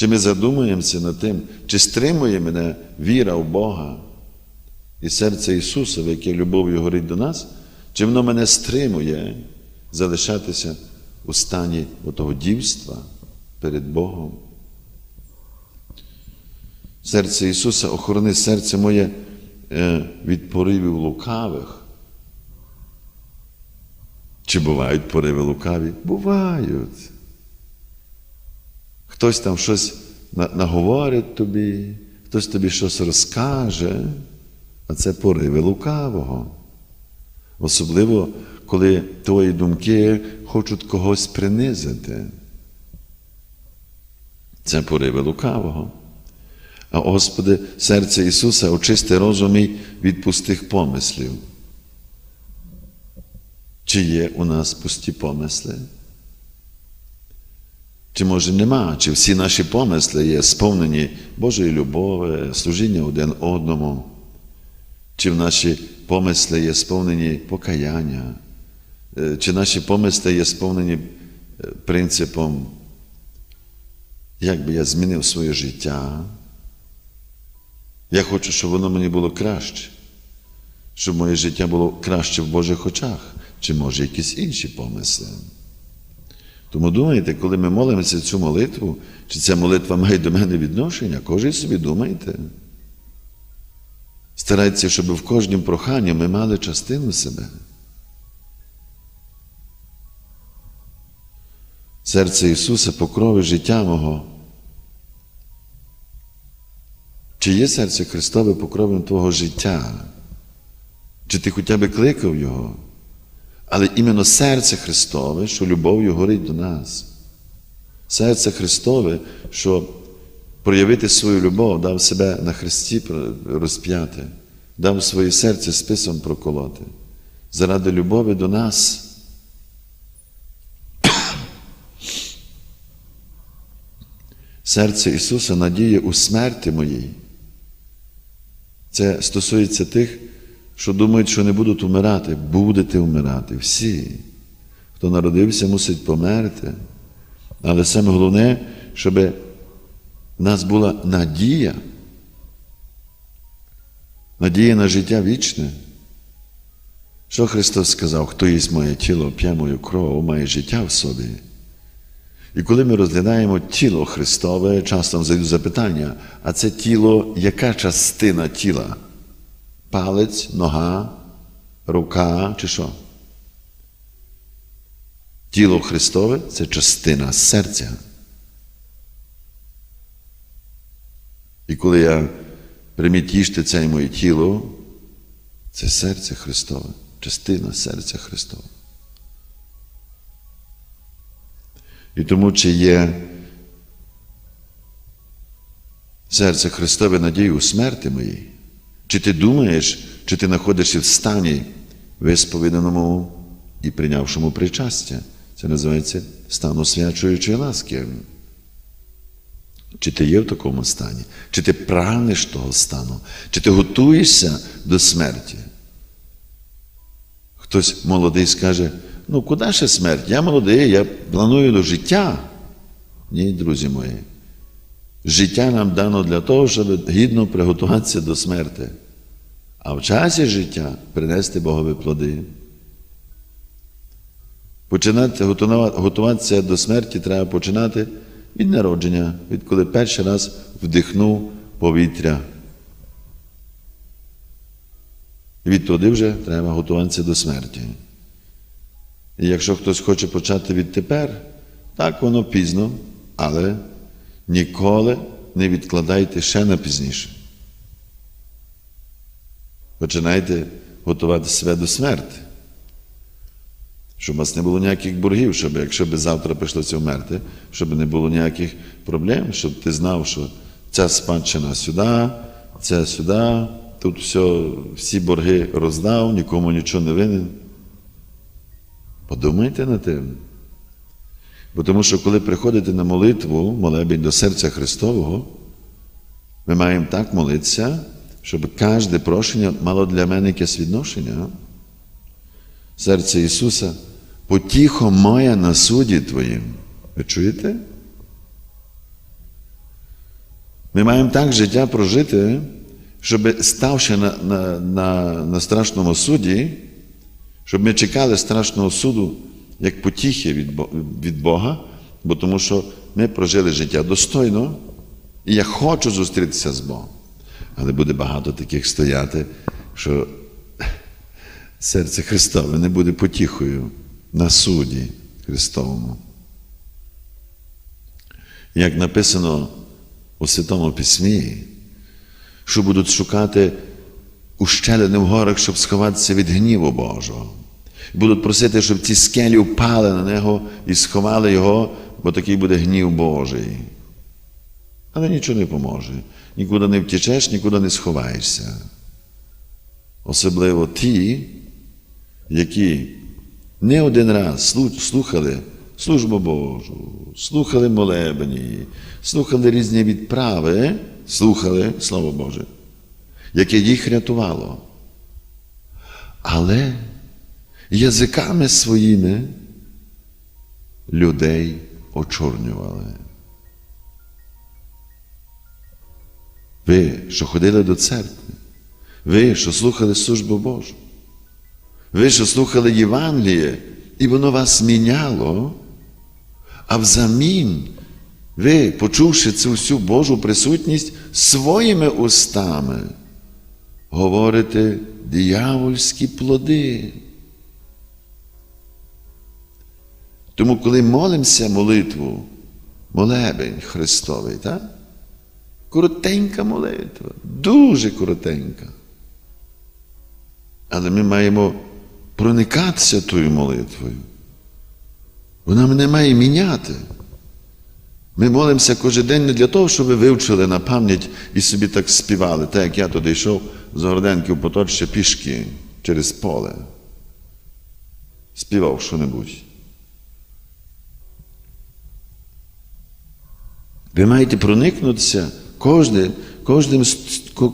Чи ми задумуємося над тим, чи стримує мене віра в Бога і серце Ісуса, в яке любов'ю горить до нас, чи воно мене стримує залишатися у стані того дівства перед Богом? Серце Ісуса, охорони серце моє е, від поривів лукавих. Чи бувають пориви лукаві? Бувають. Хтось там щось наговорить тобі, хтось тобі щось розкаже, а це пориви лукавого. Особливо, коли твої думки хочуть когось принизити. Це пориви лукавого. А Господи, серце Ісуса очисти розум мій від пустих помислів. Чи є у нас пусті помисли? Чи може нема? Чи всі наші помисли є сповнені Божої любові, служіння один одному? Чи в наші помисли є сповнені покаяння? Е, Чи наші помисли є сповнені е, принципом, як би я змінив своє життя? Я хочу, щоб воно мені було краще, щоб моє життя було краще в Божих очах, чи може якісь інші помисли. Тому думайте, коли ми молимося цю молитву, чи ця молитва має до мене відношення, кожен собі думайте. Старайтеся, щоб в кожнім проханні ми мали частину себе. Серце Ісуса покрови життя мого. Чи є серце Христове покровом Твого життя? Чи ти хоча б кликав Його? Але іменно серце Христове, що любов'ю горить до нас. Серце Христове, що проявити свою любов, дав себе на Христі розп'яти, дав своє серце списом проколоти. Заради любові до нас. Серце Ісуса надіє у смерті моїй. Це стосується тих, що думають, що не будуть умирати. Будете вмирати. Всі. Хто народився, мусить померти. Але саме головне, щоб в нас була надія. Надія на життя вічне. Що Христос сказав, хто їсть моє тіло, п'є мою кров, має життя в собі. І коли ми розглядаємо тіло Христове, часто нам запитання, а це тіло, яка частина тіла? Палець, нога, рука чи що? Тіло Христове це частина серця. І коли я прийміть це моє тіло, це серце Христове, частина серця Христового. І тому, чи є серце Христове надії у смерті моїй, чи ти думаєш, чи ти знаходишся в стані висповіданому і прийнявшому причастя? Це називається стан освячуючої ласки. Чи ти є в такому стані? Чи ти прагнеш того стану? Чи ти готуєшся до смерті? Хтось молодий скаже, ну куди ще смерть? Я молодий, я планую до життя. Ні, друзі мої. Життя нам дано для того, щоб гідно приготуватися до смерти, а в часі життя принести Богові плоди. Починати готуватися до смерті треба починати від народження, від коли перший раз вдихнув повітря. Відтоді вже треба готуватися до смерті. І якщо хтось хоче почати відтепер, так воно пізно, але ніколи не відкладайте ще на пізніше. Починайте готувати себе до смерти. Щоб у вас не було ніяких боргів, щоб якщо б завтра прийшлося вмерти, щоб не було ніяких проблем, щоб ти знав, що ця спадщина сюди, ця сюди, тут все, всі борги роздав, нікому нічого не винен. Подумайте над тим. Бо тому що коли приходите на молитву, молебень до серця Христового, ми маємо так молитися, щоб кожне прошення мало для мене якесь відношення. Серце Ісуса, потіхо моя на суді Твоїм. Ви чуєте? Ми маємо так життя прожити, щоб ставши на, на, на, на страшному суді, щоб ми чекали страшного суду як потіхи від, від Бога, бо тому що ми прожили життя достойно, і я хочу зустрітися з Богом. Але буде багато таких стояти, що серце Христове не буде потіхою на суді Христовому. Як написано у Святому Письмі, що будуть шукати ущелини в горах, щоб сховатися від гніву Божого. Будуть просити, щоб ці скелі впали на нього і сховали його, бо такий буде гнів Божий. Але нічого не поможе. Нікуди не втічеш, нікуди не сховаєшся. Особливо ті, які не один раз слухали службу Божу, слухали молебні, слухали різні відправи, слухали Слово Боже, яке їх рятувало. Але язиками своїми людей очорнювали. Ви, що ходили до церкви, ви, що слухали службу Божу, ви, що слухали Євангеліє, і воно вас міняло, а взамін ви, почувши цю всю Божу присутність, своїми устами говорите диявольські плоди. Тому, коли молимося молитву, молебень Христовий, так? Коротенька молитва, дуже коротенька. Але ми маємо проникатися тою молитвою. Вона мене має міняти. Ми молимося кожен день не для того, щоб ви вивчили на пам'ять і собі так співали, так як я туди йшов з Городенки в Поточчя пішки через поле. Співав що-небудь. Ви маєте проникнутися кожним, кожним,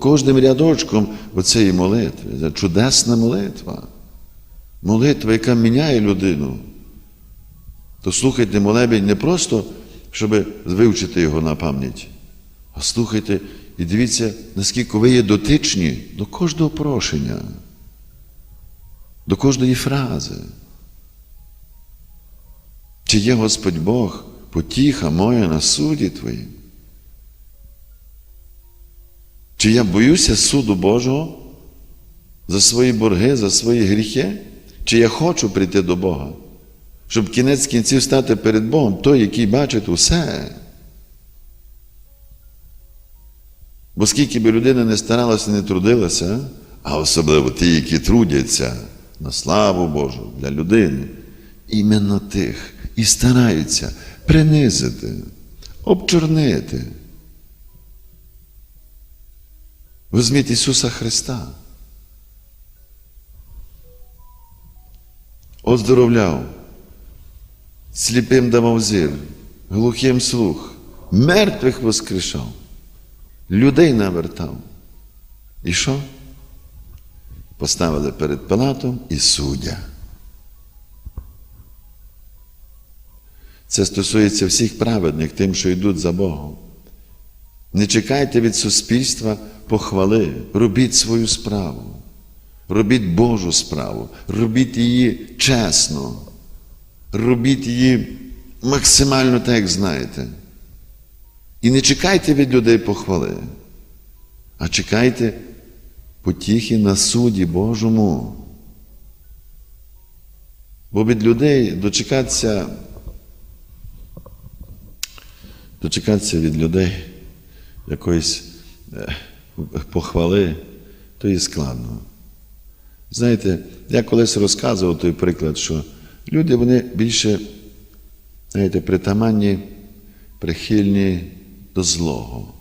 кожним рядочком оцеї молитви. Це чудесна молитва. Молитва, яка міняє людину. То слухайте молебень не просто, щоб вивчити його на пам'ять, а слухайте і дивіться, наскільки ви є дотичні до кожного прошення, до кожної фрази. Чи є Господь Бог, потіха моя на суді Твоїм? Чи я боюся суду Божого за свої борги, за свої гріхи? Чи я хочу прийти до Бога? Щоб кінець кінців стати перед Богом, той, який бачить усе. Бо скільки би людина не старалася, не трудилася, а особливо ті, які трудяться на славу Божу для людини, іменно тих і стараються принизити, обчорнити. Візьміть Ісуса Христа. Оздоровляв, сліпим давав зір, глухим слух, мертвих воскрешав, людей навертав. І що? Поставили перед Пилатом і суддя. Це стосується всіх праведних, тим, що йдуть за Богом. Не чекайте від суспільства похвали, робіть свою справу, робіть Божу справу, робіть її чесно, робіть її максимально так, як знаєте. І не чекайте від людей похвали, а чекайте потіхи на суді Божому. Бо від людей дочекатися, дочекатися від людей якоїсь е, похвали, то і складно. Знаєте, я колись розказував той приклад, що люди вони більше, знаєте, притаманні, прихильні до злого.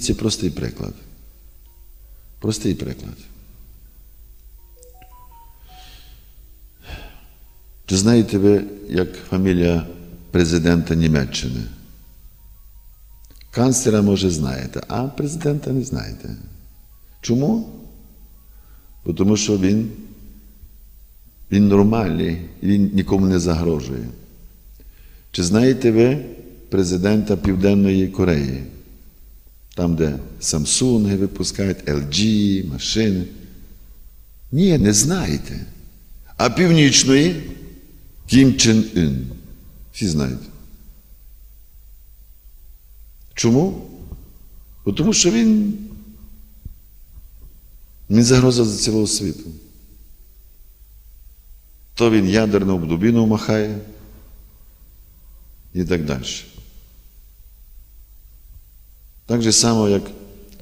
Це простий приклад. Простий приклад. Чи знаєте ви, як фамілія президента Німеччини? Канцлера, може, знаєте, а президента не знаєте. Чому? Тому що він, він нормальний він нікому не загрожує. Чи знаєте ви, президента Південної Кореї. Там, де Samsung випускають, LG, машини. Ні, не знаєте. А північної Кім Чен Ін. Всі знають. Чому? Бо Тому що він, він загроза за цілого світу. То він ядерну дубіну махає і так далі. Так же само, як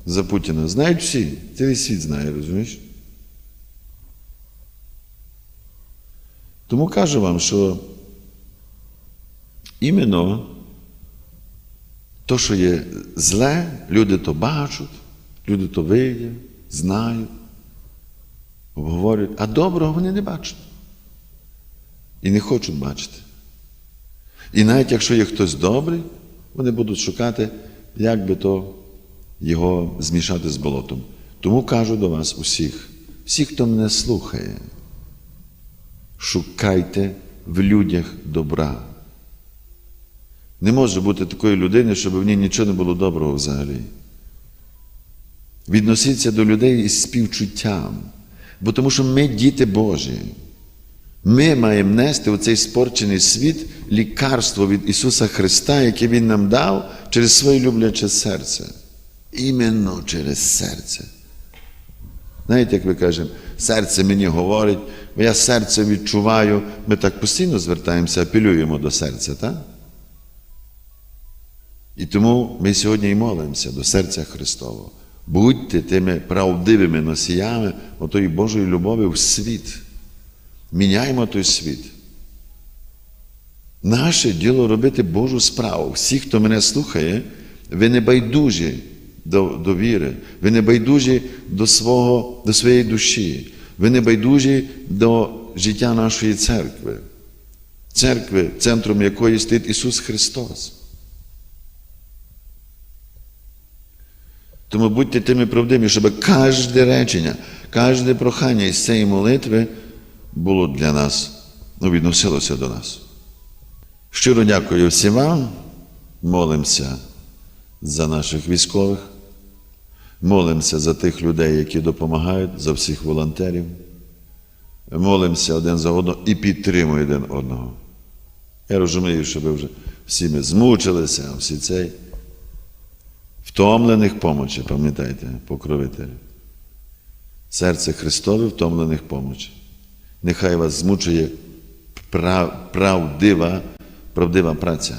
за Путіна. Знають всі, цілий світ знає, розумієш? Тому кажу вам, що іменно то, що є зле, люди то бачать, люди то видять, знають, обговорюють, а доброго вони не бачать. І не хочуть бачити. І навіть якщо є хтось добрий, вони будуть шукати, як би то його змішати з болотом. Тому кажу до вас усіх, всі, хто мене слухає, шукайте в людях добра. Не може бути такої людини, щоб в ній нічого не було доброго взагалі. Відносіться до людей із співчуттям, бо тому що ми діти Божі. Ми маємо нести у цей спорчений світ лікарство від Ісуса Христа, яке Він нам дав через своє любляче серце. Іменно через серце. Знаєте, як ми кажемо, серце мені говорить, бо я серце відчуваю, ми так постійно звертаємося, апелюємо до серця, так? І тому ми сьогодні і молимося до серця Христового. Будьте тими правдивими носіями отої Божої любові в світ. Міняємо той світ. Наше діло робити Божу справу. Всі, хто мене слухає, ви не байдужі до, до віри, ви не байдужі до, свого, до своєї душі, ви не байдужі до життя нашої церкви, церкви, центром якої стоїть Ісус Христос. Тому будьте тими правдивими, щоб кожне речення, кожне прохання із цієї молитви було для нас, ну, відносилося до нас. Щиро дякую всім вам. Молимося за наших військових, молимося за тих людей, які допомагають, за всіх волонтерів. Молимося один за одного і підтримуємо один одного. Я розумію, що ви вже всі ми змучилися, всі цей. Втомлених помочі, пам'ятайте, покровителі. Серце Христове втомлених помочі. Нехай вас змучує прав, правдива, правдива праця.